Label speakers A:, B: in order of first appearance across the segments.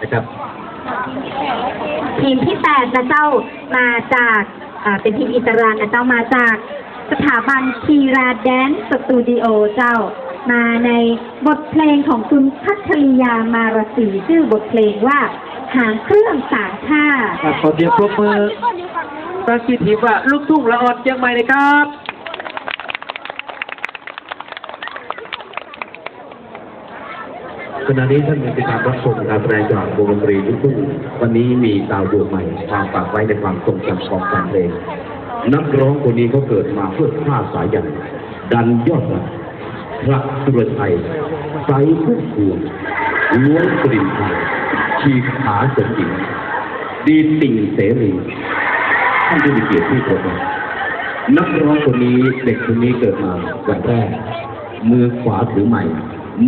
A: นะครับ
B: ทีมที่แปดนะเจ้ามาจากอ่าเป็นทีมอิตาลีนะเจ้ามาจากสถาบันคีราแดนสตูดิโอเจ้า มาในบทเพลงของคุณพัชริยามาราศีชื่อบทเพลงว่าหางเครื่องสามท่า
A: ครับขอเสียงปรบมือตั้งชื่อทีมว่าลูกทุ่งละอ่อนเชียงใหม่เลยครับ
C: ขณะนี้ท่านติดตามรับชมการแสดงจากวงดนตรีลูกทุ่งวันนี้มีดาวดวงใหม่ความฝากไว้ในความทรงจำของแฟนเพลงนักร้องคนนี้เขาเกิดมาเพื่อฆ่าสายใหญ่ดันยอดรักพระสุรชัยใสพุ่มพวงล้วนกลิ่นไทยชีขาสมหญิงดีติ่งเสรีท่านที่มีเกียรติที่เคารพนักร้องคนนี้เด็กคนนี้เกิดมาวันแรกมือขวาถือไม้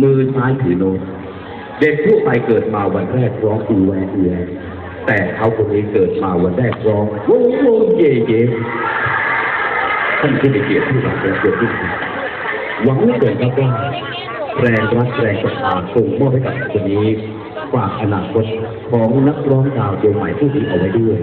C: มือซ้ายถือโน้ต เด็กทั่วไปเกิดมาวันแรกร้องอูแวอูแวแต่เขาคนนี้เกิดมาวันแรกร้องโอ้โหเย่เย่ท่านที่มีเกียรติที่รักและเกียรติที่สุดหวังเหลือเกินครับว่าแรงรักแรงศรัทธาคงมอบให้กับคนนี้ฝากอนาคตของนักร้องดาวดวงใหม่ผู้นี้เอาไว้ด้วย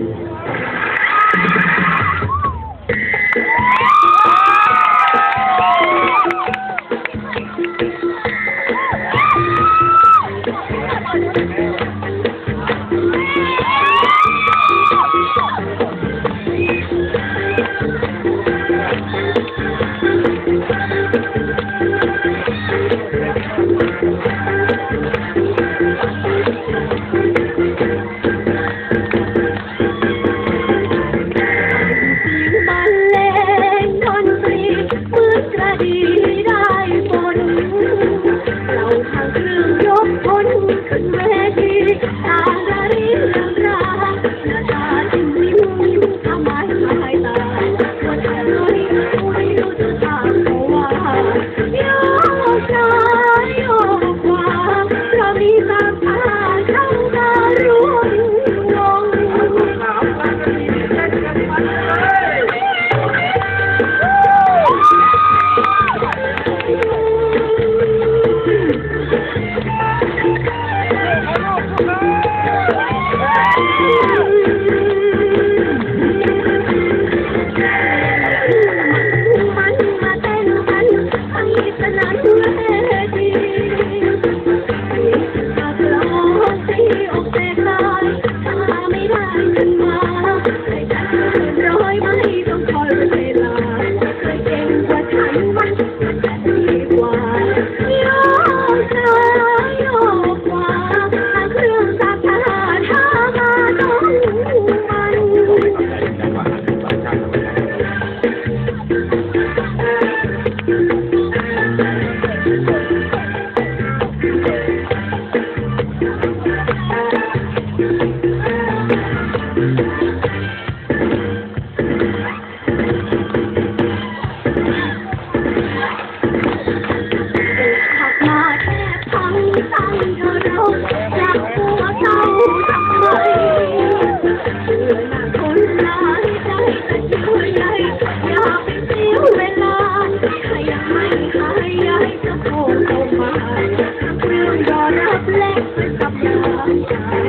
D: ดีาม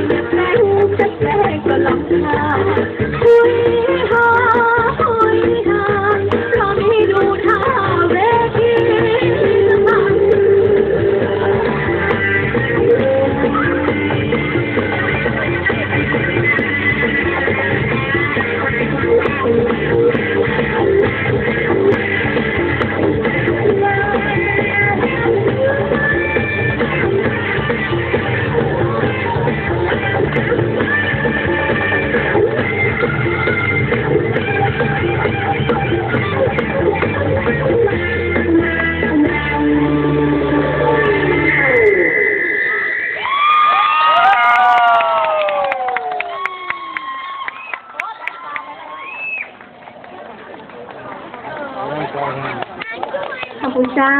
D: ุ
B: ณเจ้า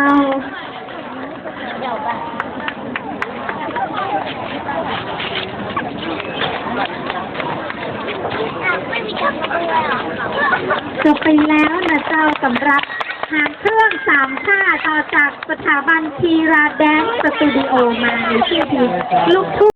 B: จบไปแล้วนะเจ้าสำหรับหางเครื่องสามชาต่อจากสถาบันทีราแดนสตูดิโอมาในชื่อทีลูกทุ่ง